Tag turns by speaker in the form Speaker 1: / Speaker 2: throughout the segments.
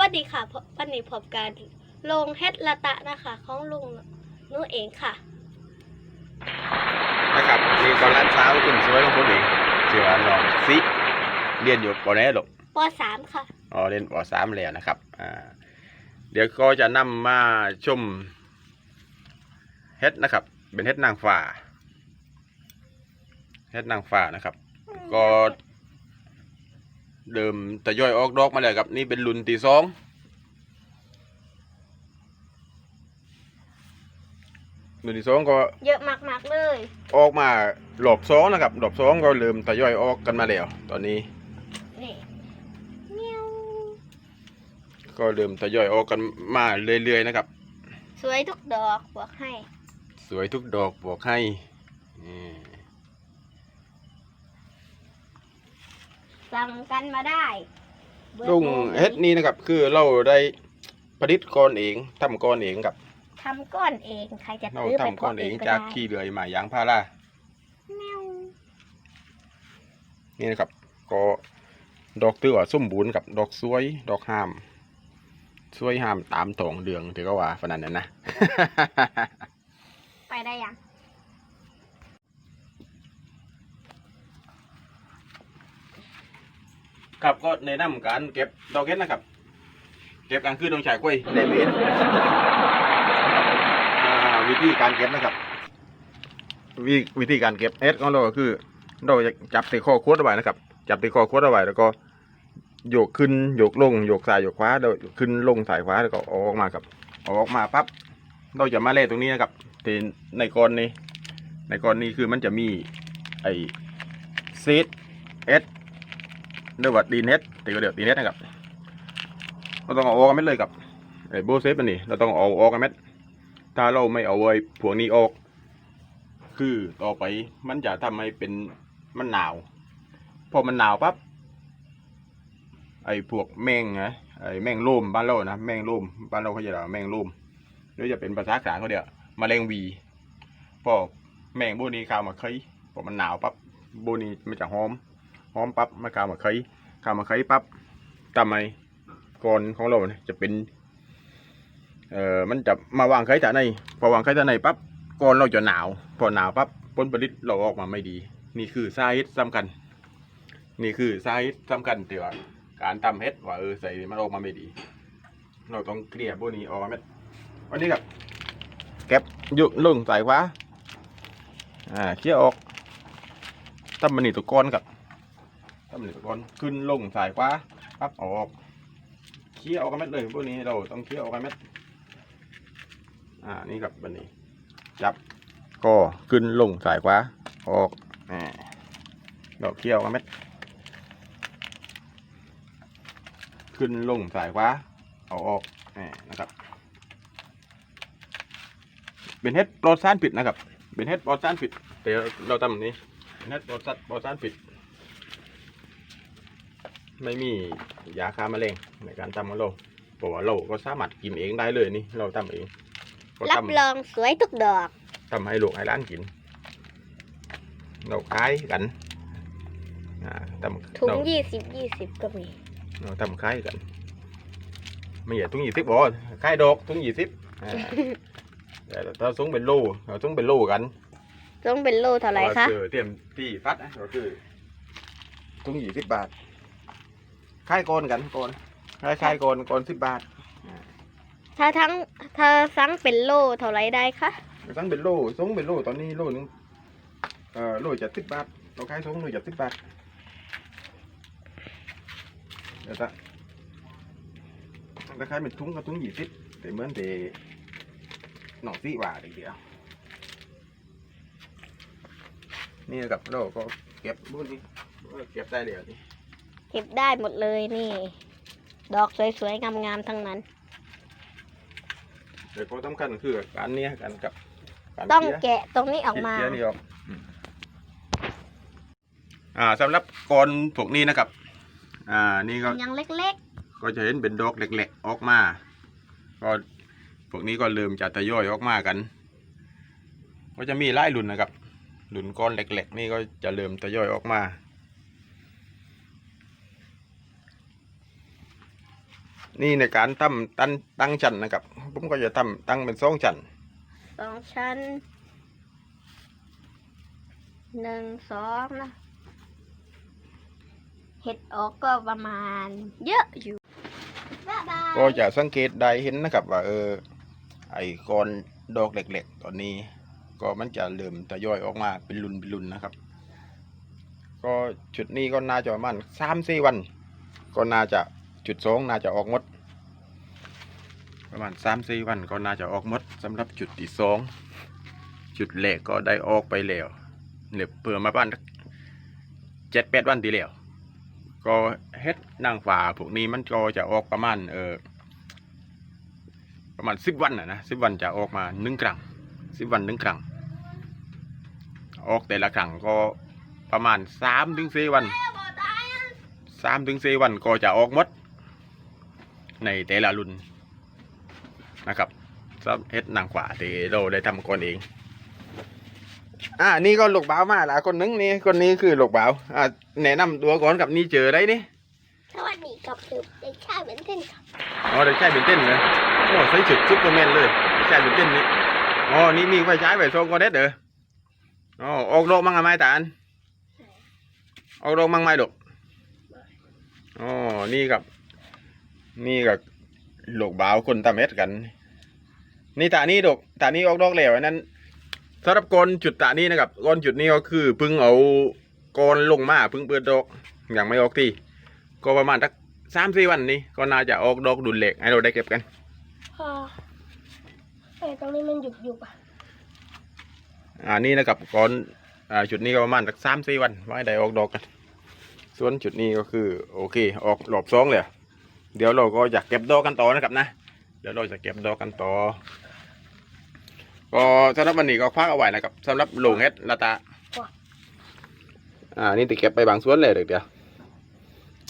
Speaker 1: วัสดีค่ะพวันนี้พบการลงเฮ็ดละตะนะคะ ของลุงหนูเองค่ะ
Speaker 2: นะครับนี่ตอนร้านเช้าคุณสวยของผมเองชื่อว่าน้องซิเรียนอยู่ปอไหนหรอก
Speaker 1: ปสามค่ะ
Speaker 2: อ๋อเรียนปสามแล้วนะครับอ่าเดี๋ยวก็จะนำมาชมเฮ็ดนะครับ เป็นเฮ็ดนางฟ้าเฮ็ดนางฟ้านะครับ ก็ เดิมทยอยออกดอกมาแล้วครับ นี่เป็นรุ่นที่สองรุ่นที่สองก็
Speaker 1: เยอะมากๆเลย
Speaker 2: ออกมาหลบสองนะครับหลบสองก็เริ่มทยอยออกกันมาแล้ว ตอนนี้
Speaker 1: นี่เมียว
Speaker 2: ก็เริ่มทยอยออกกันมาเรื่อยๆนะครับ
Speaker 1: สวยทุกดอกบอกให้
Speaker 2: สวยทุกดอกบอกให้นี่
Speaker 1: สั่งกันมาได้เบอร์
Speaker 2: ลุง
Speaker 1: โทร
Speaker 2: เฮ็ดนี้นะครับ คือเราได้ผลิตก้อนเองทำก้อนเองครับ
Speaker 1: ทำก้อนเองใครจะ
Speaker 2: เรา
Speaker 1: ซื้อไป
Speaker 2: ทำก้อนเอง
Speaker 1: พะ
Speaker 2: จาก
Speaker 1: ได้
Speaker 2: ขี้เลื่อยมายางพารา
Speaker 1: เมียว
Speaker 2: นี่นะครับ ก็ดอกตือว่าสมบูรณ์กับดอกสวย ดอกห้าม สวยห้ามตามตองเดืองถือก็ว่าฝนั้นนั้นนะ
Speaker 1: ไปได้ยัง
Speaker 2: ครับก็ในะนำการเก็บดอกเห็ดนะครับ เก็บกลางคืนต้องใช้กล้วยในเบสอ่าวิธีการเก็บนะครับ วิวิธีการเก็บเห็ดของเราก็คือ เราจะจับตีข้อขวดเอาไว้นะครับ จับตีข้อขวดเอาไว้แล้วก็โยกขึ้นโยกลงโยกซ้ายโยกขวาเราขึ้นลงสายขวาแล้วก็เอาออกมาครับเอาออกมาปั๊บเราจะมาเล่ตรงนี้นะครับที่ในก้อนนี้ในก้อนนี้คือมันจะมีไอซีดเอส เรียกว่าดีเน็ตตีก็เดี๋ยวดีเน็ตนะครับเราต้องเอาออกกันเม็ดเลยกับไอ้โบเซฟอันนี้เราต้องเอาออกกันเม็ดถ้าเราไม่เอาไว้พวกนี้ออก คือต่อไปมันจะทำให้เป็นมันหนาวพอมันหนาวปั๊บไอ้พวกแมงไงไอ้แมงล่มบ้านเรานะแมงล่มบ้านเราเขาจะเรียกแมงล่มหรือจะเป็นภาษาสารเขาเดียวมะเร็งวีพอแมงพวกนี้ข้ามาเคยพอมันหนาวปั๊บพวกนี้มันจะหอม หอมปั๊บมาข้าวมาไข่ขาวมาไข่ปั๊บทำไมก่อนของเราเนี่ยจะเป็นเอ่อมันจะมาวางไข่แต่ในพอวางไข่แต่ในปั๊บก่อนเราจะหนาว พอหนาวปั๊บผลผลิตเราออกมาไม่ดี นี่คือสาเหตุสำคัญ นี่คือสาเหตุสำคัญที่ว่าการทำเฮ็ดว่าเออใส่มันออกมาไม่ดี เราต้องเคลียร์พวกนี้ออกมาเม็ดวันนี้ครับเก็บอยุลงใสายฟ้าอ่าเคลียร์ออกทำมันนี่ตัวก้อนกับ ทำหนึ่งก่อนขึ้นลงสายขวาปั๊บออกเคี้ยวกกันเม็ดเลยพวกนี้เราต้องเคี้ยวกกันเม็ดอ่านี่ครับบันนี้ จับก็ขึ้นลงสายขวาออกอ่าเราเคี้ยวกกันเม็ดขึ้นลงสายขวาเอาออกอ่นะครับ เป็นเฮ็ดปลอดสารผิดนะครับ เป็นเฮ็ดปลอดสารผิดเดี๋ยวเราทำแบบนี้เป็นเฮ็ดปลอดสารปลอดสารผิด ไม่มียาฆ่าแมลงในการทำของเราเพราะว่าเราก็สามารถกินเองได้เลยนี่เราทำเองก็
Speaker 1: รับ
Speaker 2: ทำ
Speaker 1: รองสวยทุกดอก
Speaker 2: ทำให้ลูกให้ร้านกิน เราขายกันอ่าทำ
Speaker 1: ถุง
Speaker 2: เรา
Speaker 1: ยี่สิบยี่สิบก็มี
Speaker 2: เราทำขายกันไม่ใช่ถุงยี่สิบบอขายดอกถุงยี่สิบอ่าแต่ถ้าถุงเป็นโลเราถุงเป็นโลกัน
Speaker 1: ต้องเป็นโลเท่าไหร่คะ
Speaker 2: ก็คือเตรียมที่ฟัดนะก็คือถุงยี่สิบบาท ขายก่อนกันก่อนขายขายก่อนก่อนสิบบาท
Speaker 1: ถ้าทั้งถ้าสั่งเป็นโลเท่าไหร่ได้คะ
Speaker 2: ตั้งเป็นโลทรงเป็นโลตอนนี้โลนึงเอ่อโลจะสิบบาทเราขายทรงโลจะสิบบาทเดี๋ยวจะถ้าขายเป็นถุงก็ถุงยี่สิบแต่เหมือนแต่หน่องซีหว่าเดียวนี่กับเราก็เก็บบุ้นนี่เก็บได้เดี๋ยวนี้
Speaker 1: เก็บได้หมดเลยนี่ ดอกสวยๆงามๆทั้งนั้น
Speaker 2: เดี๋ยวก็สำคัญคือการเนี้ยกันกับการ
Speaker 1: ต้อง
Speaker 2: เสีย
Speaker 1: แกะตรงนี้ออกมา
Speaker 2: เสียนี่ออกอืมอ่าสำหรับกรพวกนี้นะครับ อ่านี่ก็
Speaker 1: ยังเล็ก
Speaker 2: ก็จะเห็นเป็นดอกเล็กๆออกมา ก็พวกนี้ก็เริ่มจะทยอยออกมากัน ก็จะมีหลายรุ่นนะครับรุ่นก้อนเล็กๆ นี่ก็จะเริ่มทยอยออกมา นี่ในการตั้มตั้งตั้งชั้นนะครับ ผมก็จะตั้มตั้งเป็นสองชั้น
Speaker 1: สองชั้นหนึ่งสองนะเห็ดออกก็ประมาณ เยอะอยู่บ๊ายบาย
Speaker 2: ก็จะสังเกตได้เห็นนะครับว่าเออไอ้ก้อนดอกเล็กๆตอนนี้ ก็มันจะเริ่มทยอยออกมาเป็นรุนเป็นรุนนะครับ ก็จุดนี้ก็น่าจะประมาณสามสี่วัน ก็น่าจะ จุดสองน่าจะออกหมด ประมาณสามสี่วันก็น่าจะออกหมดสำหรับจุดที่สองจุดแรกก็ได้ออกไปแล้วเหลือเผื่อมาบ้านเจ็ดแปดวันทีแล้วก็เฮ็ดนางฟ้าพวกนี้มันก็จะออกประมาณเออประมาณสิบวันนะนะสิบวันจะออกมาหนึ่งครั้งสิบวันหนึ่งครั้งออกแต่ละครั้งก็ประมาณสามถึงสี่วันสามถึงสี่วันก็จะออกหมด ในแต่ละรุ่นนะครับสำหรับเฮ็ดนางขวาที่เราได้ทำก่อนเอง อ่า นี่ก็ลูกบ่าวมาแล้วคนหนึงนี่คนนี้คือลูกบ่าวอ่าแนะนำตัวก่อนกับนี่เจอได้นี่
Speaker 1: สวัสดีครับคือเด็กชายเบนเทนครับ
Speaker 2: อ๋อเด็กชายเป็นเต้นเลยโอ้ใส่ชุดซุปเปอร์แมนเลยเด็กชายเป็นเต้นนี่อ๋อนี่มีไฟฉายไฟส่องก็เด็ดเด้ออ๋อออกดอกมังอะไรตาอันออกดอกมังไม่ดอกอ๋อนี่กับ นี่กับลูกบ่าวคนตาเม็ดกัน นี่ตานี่ดอกตานี่ออกดอกแล้วอันนั้นสำหรับกอนจุดตานี่นะครับกอนจุดนี้ก็คือเพึ่งเอากอนลงมาเพึ่งเปิดดอกยังไม่ออกที่ก็ประมาณสักสามสี่วันนี้ก็น่าจะออกดอกดุลเหล็กให้เราได้เก็บกัน
Speaker 1: อ่าไอ้ตรงนี้มันหยุบหยุบอะ
Speaker 2: อ่านี่นะครับก่อนอ่าจุดนี้ก็ประมาณสักสามสี่วันไว้ได้ออกดอกกัน ส่วนจุดนี้ก็คือ โอเค ออกหลอบสองเลย เดี๋ยวเราก็อยากเก็บดอกกันต่อนะครับนะ เดี๋ยวเราจะเก็บดอกกันต่อ ก็สำหรับวันนี้ก็พักเอาไว้นะครับสำหรับลุงเฮ็ดละตา อ่า นี่ติเก็บไปบางส่วนเลยเดี๋ยวเดี๋ยว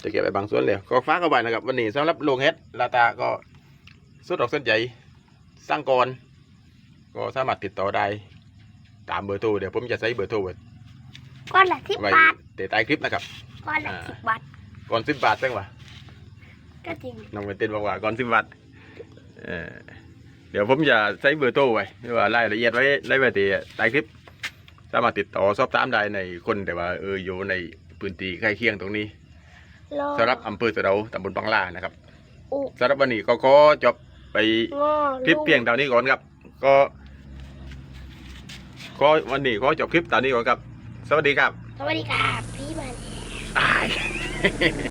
Speaker 2: จะเก็บไปบางส่วนเลยก็ฟักเอาไว้นะครับ วันนี้สำหรับลุงเฮ็ดละตาก็สุดออกสนใจสร้างกรก็สามารถติดต่อได้ตามเบอร์โทรเดี๋ยวผมจะใส่เบอร์โทรไว้
Speaker 1: ก้อนละสิบ
Speaker 2: ไว้
Speaker 1: บาท
Speaker 2: เดี๋ยวใต้คลิปนะครับ
Speaker 1: ก้อนละ
Speaker 2: อ่า
Speaker 1: สิบบาท
Speaker 2: ก่อนสิบบาทจังวะ
Speaker 1: ก็จริง
Speaker 2: น้องเวนเต้นบอกว่าก่อนสิบบาทเออเดี๋ยวผมจะใส่เบอร์โทรไว้หรือว่ารายละเอียดไว้ได้ไว้ที่ใต้คลิป สามารถติดต่อสอบถามได้ในคนแต่ว่าเอออยู่ในพื้นที่ใกล้เคียงตรงนี้
Speaker 1: รอ
Speaker 2: สำหรับอำเภอสะเดาตำบลบางลานะครับ
Speaker 1: อุ
Speaker 2: สำหรับวันนี้ก็ขอจบไป
Speaker 1: งอ
Speaker 2: คลิปเพียงเท่านี้ก่อนครับ ก็ขอวันนี้ขอจบคลิปเท่านี้ก่อนครับ สวัสดีครับ
Speaker 1: สวัสดีครับ พี่มัน
Speaker 2: อ้าย